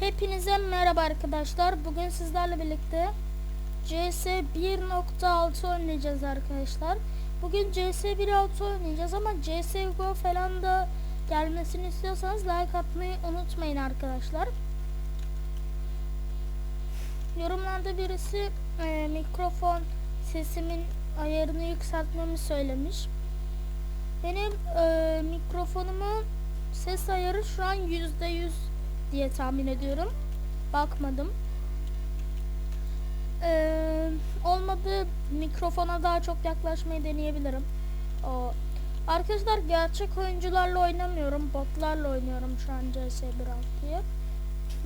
Hepinize merhaba arkadaşlar. Bugün sizlerle birlikte CS 1.6 oynayacağız arkadaşlar. Bugün CS 1.6 oynayacağız ama CSGO falan da gelmesini istiyorsanız like atmayı unutmayın arkadaşlar. Yorumlarda birisi e, mikrofon sesimin ayarını yükseltmemi söylemiş. Benim e, mikrofonumun ses ayarı şu an %100 diye tahmin ediyorum. Bakmadım. Ee, olmadı mikrofona daha çok yaklaşmayı deneyebilirim. O. Arkadaşlar gerçek oyuncularla oynamıyorum. Botlarla oynuyorum şu an CS 1.6'yı.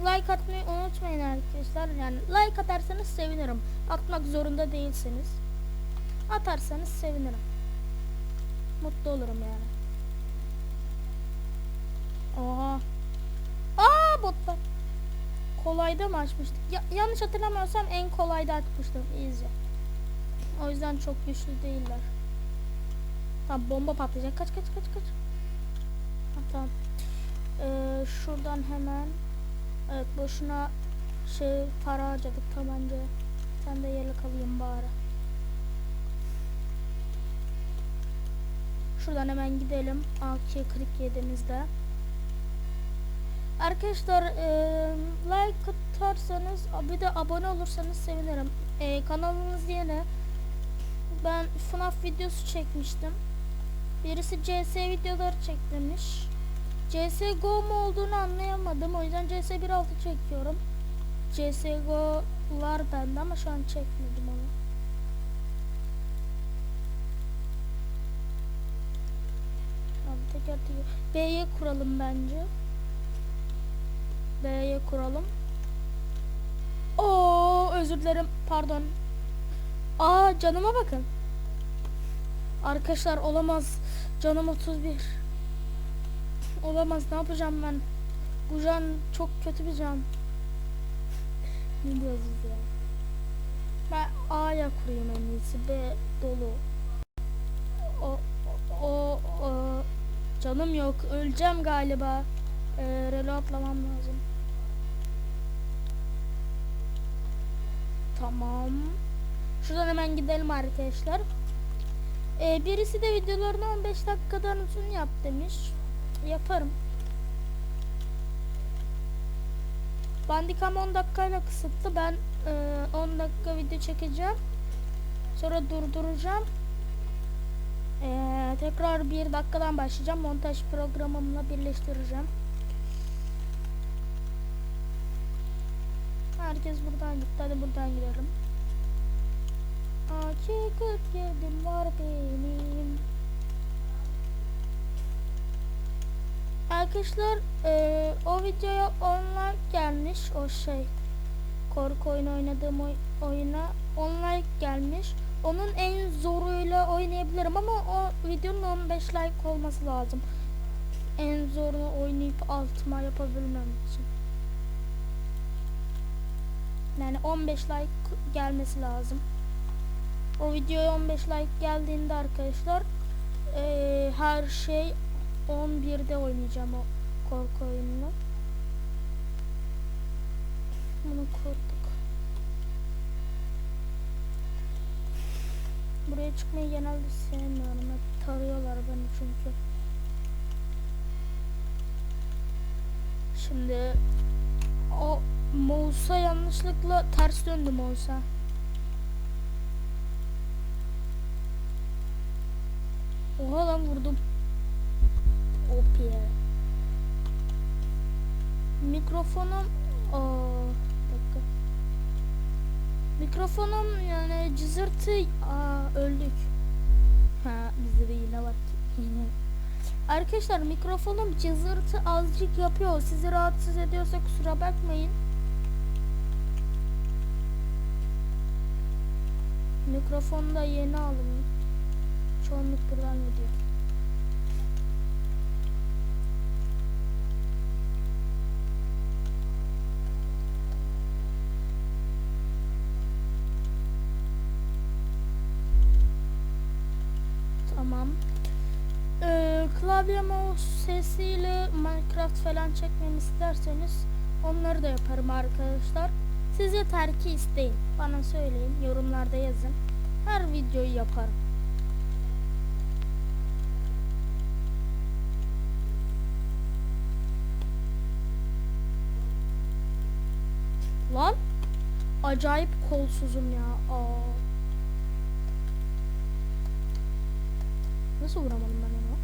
Like atmayı unutmayın arkadaşlar. Yani like atarsanız sevinirim. Atmak zorunda değilsiniz. Atarsanız sevinirim. Mutlu olurum yani. Oha. Botlar. Kolayda mı açmıştık? Ya, yanlış hatırlamıyorsam en kolayda açmıştım. Easy. O yüzden çok güçlü değiller. Tamam bomba patlayacak. Kaç kaç kaç kaç. Ha, tamam. Ee, şuradan hemen Evet boşuna şey para harcadık tabanca. Sen de yelek alayım bari. Şuradan hemen gidelim. AK-47'mizde. Arkadaşlar e, like atarsanız bir de abone olursanız sevinirim. E, kanalımız yeni. Ben FNAF videosu çekmiştim. Birisi CS videoları çektirmiş. CSGO mu olduğunu anlayamadım. O yüzden CS 1.6 çekiyorum. CSGO var bende ama şu an çekmedim onu. Tamam teker teker. B'ye kuralım bence. B'ye kuralım. Oo özür dilerim. Pardon. Aa canıma bakın. Arkadaşlar olamaz. Canım 31. Olamaz. Ne yapacağım ben? Bu can çok kötü bir can. ne diyoruz ya? Ben A'ya kurayım en iyisi. B dolu. O, o, o, canım yok. Öleceğim galiba. Ee, relo atlamam lazım. Tamam. Şuradan hemen gidelim arkadaşlar. Ee, birisi de videolarını 15 dakikadan uzun yap demiş. Yaparım. Bandicam 10 dakikayla kısıttı. Ben e, 10 dakika video çekeceğim. Sonra durduracağım. Ee, tekrar bir dakikadan başlayacağım. Montaj programımla birleştireceğim. Herkes buradan gitti. Hadi buradan gidelim. AK-47 var benim. Arkadaşlar e, o videoya online gelmiş o şey korku oyunu oynadığım oy, oyuna online gelmiş. Onun en zoruyla oynayabilirim ama o videonun 15 like olması lazım. En zorunu oynayıp altıma yapabilmem için. Yani 15 like gelmesi lazım. O videoya 15 like geldiğinde arkadaşlar e, her şey 11'de oynayacağım o korku oyununu. Bunu kurduk. Buraya çıkmayı genelde sevmiyorum. Hep tarıyorlar beni çünkü. Şimdi o Mouse'a yanlışlıkla ters döndü Mouse'a. Oha lan vurdum. OP ya. Mikrofonum Aa, dakika. Mikrofonum yani cızırtı Aa, öldük. Ha bizde de yine var. Yine. Arkadaşlar mikrofonum cızırtı azıcık yapıyor. Sizi rahatsız ediyorsa kusura bakmayın. Mikrofonu da yeni aldım. Çoğunluk buradan gidiyor. Tamam. Ee, klavye mouse sesiyle Minecraft falan çekmemi isterseniz Onları da yaparım arkadaşlar. Siz yeter ki isteyin. Bana söyleyin. Yorumlarda yazın. Her videoyu yaparım. Lan acayip kolsuzum ya. Aa. Nasıl vuramadım ben onu?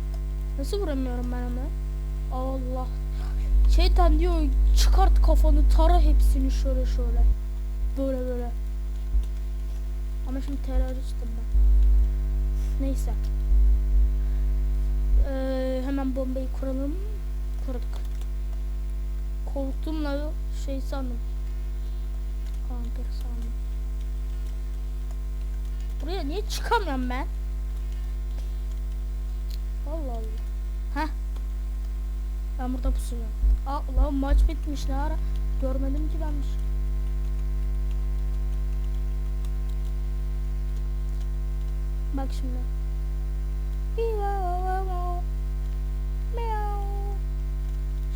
Nasıl vuramıyorum ben onu? Allah. Şeytan diyor çıkart kafanı tara hepsini şöyle şöyle. Böyle böyle. Ama şimdi teröristim ben. Neyse. Ee, hemen bombayı kuralım. Kurduk. Korktuğumla şey sandım. Vampir sandım. Buraya niye çıkamıyorum ben? Allah Allah. Ben burada pusuyorum. Aa lan maç bitmiş ne ara? Görmedim ki benmiş. Bak şimdi.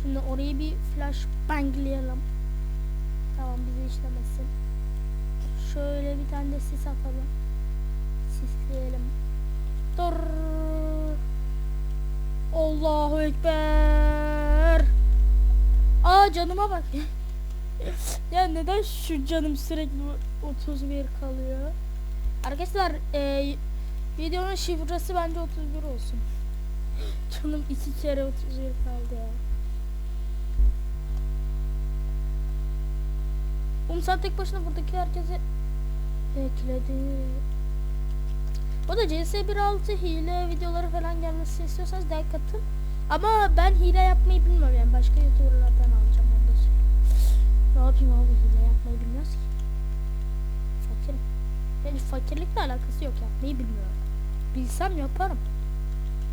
Şimdi orayı bir flash banglayalım. Tamam bizi işlemesin. Şöyle bir tane de sis atalım. Sisleyelim. Dur. Allahu Ekber. Aa canıma bak. ya neden şu canım sürekli 31 kalıyor? Arkadaşlar e, videonun şifresi bence 31 olsun. Canım iki kere 31 kaldı ya. Oğlum sen tek başına buradaki herkesi ekledi. O da CS 1.6 hile videoları falan gelmesi istiyorsanız like atın. Ama ben hile yapmayı bilmiyorum yani başka youtuberlardan alacağım onu da. Ne yapayım abi hile yapmayı bilmiyoruz ki. Fakir. Yani fakirlikle alakası yok yapmayı bilmiyorum. Bilsem yaparım.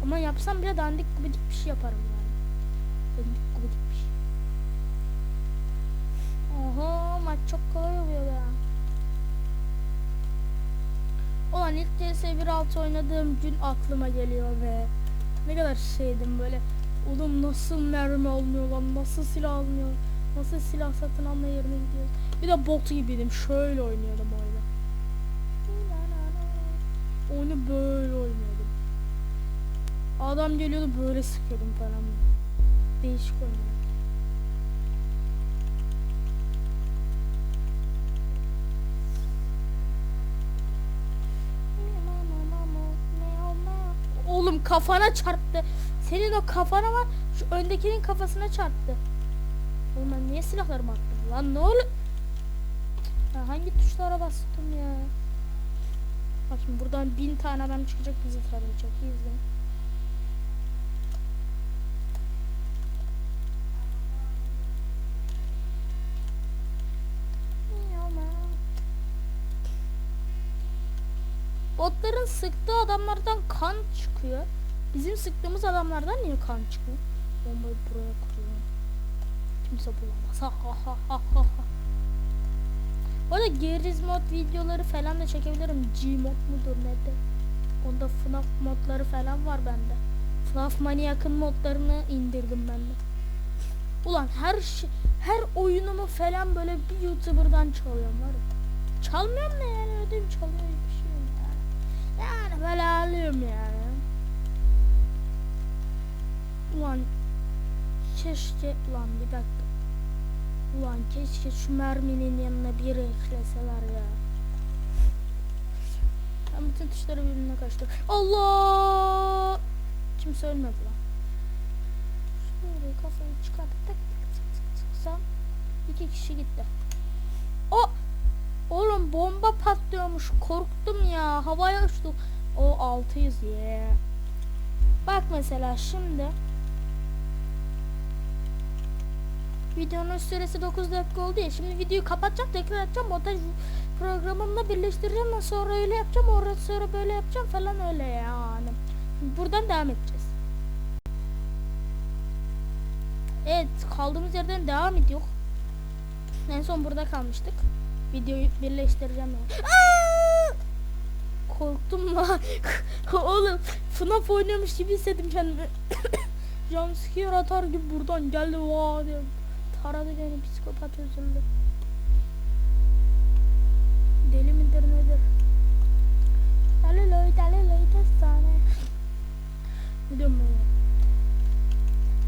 Ama yapsam bile dandik gubidik bir şey yaparım yani. Dandik gubidik bir şey. Oha maç çok kolay oluyor ya. Ulan ilk CS 1.6 oynadığım gün aklıma geliyor ve ne kadar şeydim böyle oğlum nasıl mermi almıyor lan nasıl silah almıyor nasıl silah satın alma yerine gidiyoruz? Bir de bot gibiydim şöyle oynuyordum oyunu. Oyunu böyle oynuyordum. Adam geliyordu böyle sıkıyordum falan değişik oynuyordum Kafana çarptı. Senin o kafana var. Şu öndekinin kafasına çarptı. Oğlum ben niye silahlarımı attım lan ne olur? Ya hangi tuşlara bastım ya? Bak şimdi buradan bin tane adam çıkacak bizi tarayacak. İyi izle. Botların sıktığı adamlardan kan çıkıyor. Bizim sıktığımız adamlardan niye kan çıkıyor? Bombayı buraya kuruyorum. Kimse bulamaz. Ha ha Geriz mod videoları falan da çekebilirim. Gmod mudur nedir? Onda FNAF modları falan var bende. FNAF Maniac'ın modlarını indirdim ben de. Ulan her şey, her oyunumu falan böyle bir YouTuber'dan çalıyorum var ya. Çalmıyorum ne yani ödeyim çalıyor bir şey yok yani. Yani böyle alıyorum yani. Ulan keşke ulan bir dakika. Ulan keşke şu merminin yanına biri ekleseler ya. Ben bütün tuşları birbirine kaçtım. Allah! Kimse ölmedi lan. Şöyle kafayı çıkartıp tık tık tık tık tıksam iki kişi gitti. O Oğlum bomba patlıyormuş. Korktum ya. Havaya uçtu. O 600 yeah. Bak mesela şimdi videonun süresi 9 dakika oldu ya. Şimdi videoyu kapatacağım, tekrar açacağım. Montaj programımla birleştireceğim. Sonra öyle yapacağım. Orada sonra böyle yapacağım falan öyle yani. Buradan devam edeceğiz. Evet, kaldığımız yerden devam ediyor. En son burada kalmıştık. Videoyu birleştireceğim ya. Aa! Korktum lan. Oğlum FNAF oynuyormuş gibi hissettim kendimi. Jumpscare atar gibi buradan geldi vaa diye taradı beni psikopat özürlü. Deli midir nedir? Daliloy daliloy testane. Biliyorum ya.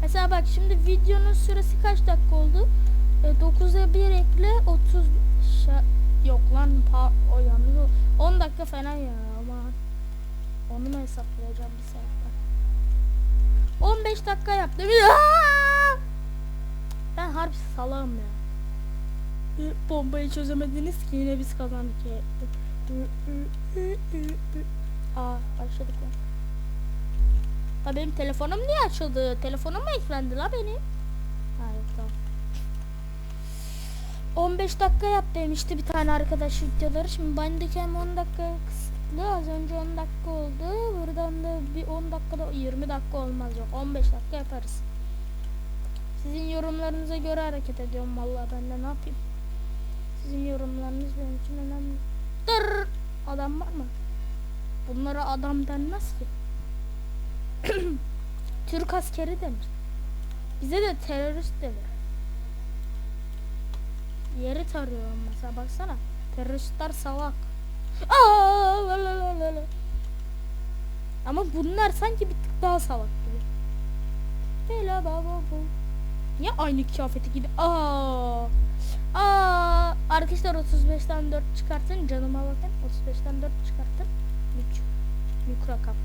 Mesela bak şimdi videonun süresi kaç dakika oldu? E, 9'a 1 ekle 30 şa- yok lan pa o oldu. 10 dakika falan ya ama onu mu hesaplayacağım bir saatte? 15 dakika yaptım. Aa! Harbi salağım ya. Bombayı çözemediniz ki yine biz kazandık ya. Aa başladık lan. Ha benim telefonum niye açıldı? Telefonum mu eklendi la benim? Ha yok tamam. 15 dakika yap demişti bir tane arkadaş videoları. Şimdi bendeki hem 10 dakika kısıtlı. Az önce 10 dakika oldu. Buradan da bir 10 dakikada 20 dakika olmaz yok. 15 dakika yaparız. Sizin yorumlarınıza göre hareket ediyorum vallahi ben de ne yapayım. Sizin yorumlarınız benim için önemli. Dır! Adam var mı? Bunlara adam denmez ki. Türk askeri denir. Bize de terörist denir. Yeri tarıyorum mesela baksana. Teröristler salak. Aa. Ama bunlar sanki bir tık daha salak gibi. Bela baba bu. Niye aynı kıyafeti gibi? Aa. Aa. Arkadaşlar 35'ten 4 çıkartın. Canıma bakın. 35'ten 4 çıkartın. Mük. Mük rakam.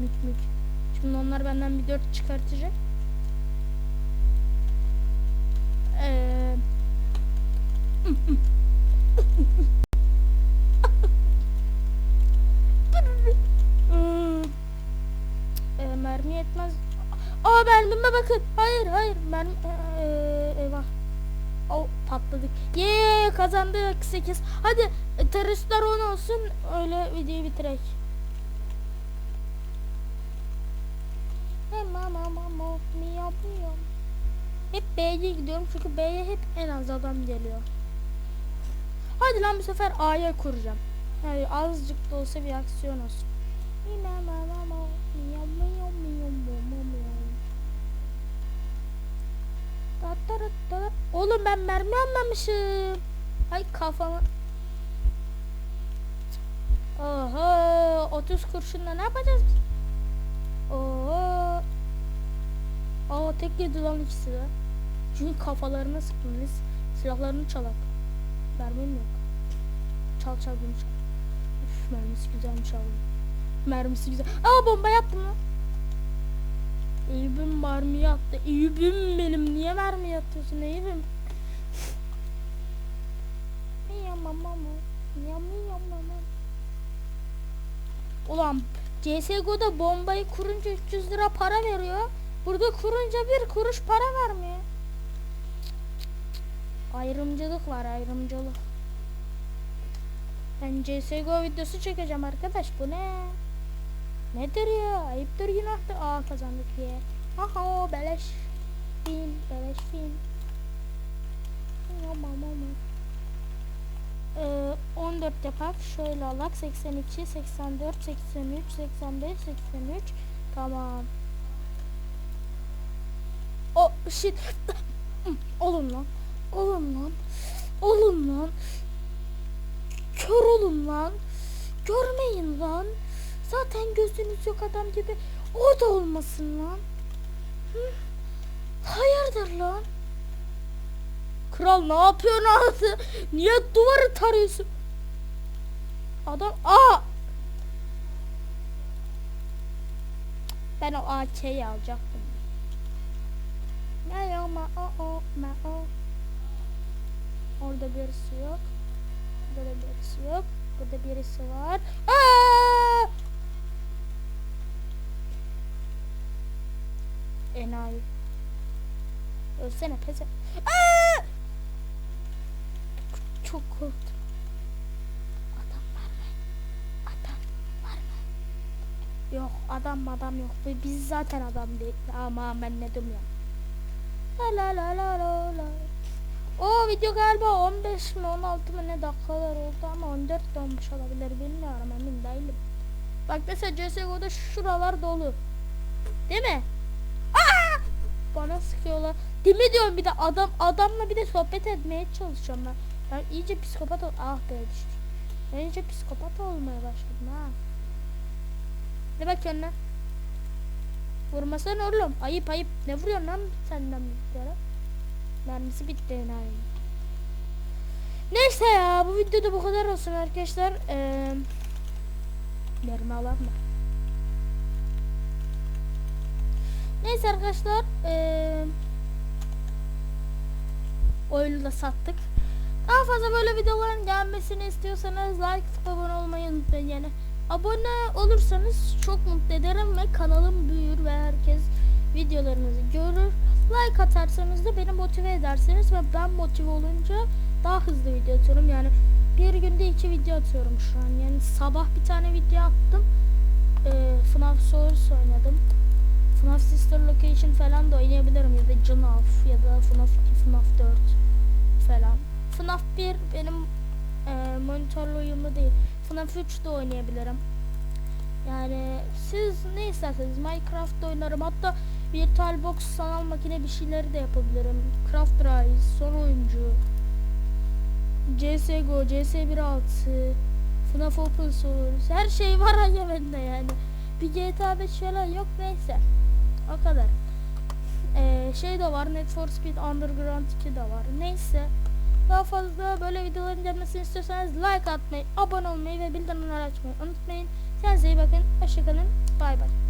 Mük mük. Şimdi onlar benden bir 4 çıkartacak. Eee e, mermi yetmez. Aa mermime bakın. Hayır hayır mermi e, eyvah. O patladık. Ye kazandık 8. Hadi e, teröristler 10 olsun. Öyle videoyu bitirek. Hep B'ye gidiyorum çünkü B'ye hep en az adam geliyor. Hadi lan bu sefer A'ya kuracağım. Yani azıcık da olsa bir aksiyon olsun. Oğlum ben mermi almamışım. Ay kafama. Oho 30 kurşunla ne yapacağız biz? Oho. Aa tek yedi lan ikisi de. Çünkü kafalarına sıktınız. Silahlarını çalak. Mermim yok. Çal çal bunu çal. Üf mermisi güzelmiş abi. Mermisi güzel. Aa bomba yaptım lan. Eyüp'üm mermi attı. Eyüp'üm benim. Niye mermi atıyorsun Eyüp'üm? Ulan CSGO'da bombayı kurunca 300 lira para veriyor. Burada kurunca bir kuruş para vermiyor. Ayrımcılık var ayrımcılık. Ben CSGO videosu çekeceğim arkadaş bu ne? Nedir ya? Ayıptır günahtır. Aa kazandık. Ya. Aha beleş film beleş film. Aman aman. Ee, 14 yapak. Şöyle alak. 82 84 83 85 83 tamam. O shit. Olun lan. Olun lan. Olun lan. Kör olun lan. Görmeyin lan zaten gözünüz yok adam gibi o da olmasın lan Hı? hayırdır lan Kral ne yapıyorsun ağzı? Niye duvarı tarıyorsun? Adam aa! Ben o AK'yi alacaktım. Ne ya ma o o ma o. Orada birisi yok. Burada da birisi yok. Burada birisi var. Aa! Enayi. Ölsene peze. Aa! Çok korktum. Adam var mı? Adam var mı? Yok adam adam yok. Bi- Biz zaten adam değil. Ama ben ne diyorum ya. La la la la la la. O video galiba 15 mi 16 mı ne dakikalar oldu ama 14 de olmuş olabilir bilmiyorum emin değilim. Bak mesela CSGO'da şuralar dolu. Değil mi? Bana sıkıyorlar. Değil mi diyorum bir de adam adamla bir de sohbet etmeye çalışıyorum ben. Ben iyice psikopat ol. Ah be düştü. Ben iyice psikopat olmaya başladım ha. Ne bakıyorsun lan? Vurmasana oğlum. Ayıp ayıp. Ne vuruyorsun lan senden bir yere? Mermisi bitti yani. Neyse ya bu videoda bu kadar olsun arkadaşlar. Ee, mermi alan mı? Neyse arkadaşlar. Ee, oyunu da sattık. Daha fazla böyle videoların gelmesini istiyorsanız like atıp abone olmayı unutmayın yani. Abone olursanız çok mutlu ederim ve kanalım büyür ve herkes videolarınızı görür. Like atarsanız da beni motive edersiniz ve ben motive olunca daha hızlı video atıyorum. Yani bir günde iki video atıyorum şu an. Yani sabah bir tane video attım. Ee, FNAF Source oynadım. FNAF Sister Location falan da oynayabilirim ya da FNAF ya da FNAF 2, FNAF 4 falan. FNAF 1 benim e, monitörle uyumlu değil. FNAF 3 de oynayabilirim. Yani siz ne isterseniz Minecraft oynarım. Hatta VirtualBox sanal makine bir şeyleri de yapabilirim. Craft Rise, son oyuncu, CSGO, CS 1.6, FNAF Open Source her şey var ya bende yani. Bir GTA 5 falan yok neyse. O kadar. Ee, şey de var Need for Speed Underground 2 de var. Neyse. Daha fazla böyle videoların gelmesini istiyorsanız like atmayı, abone olmayı ve bildirimleri açmayı unutmayın. Kendinize iyi bakın. Hoşçakalın. Bay bay.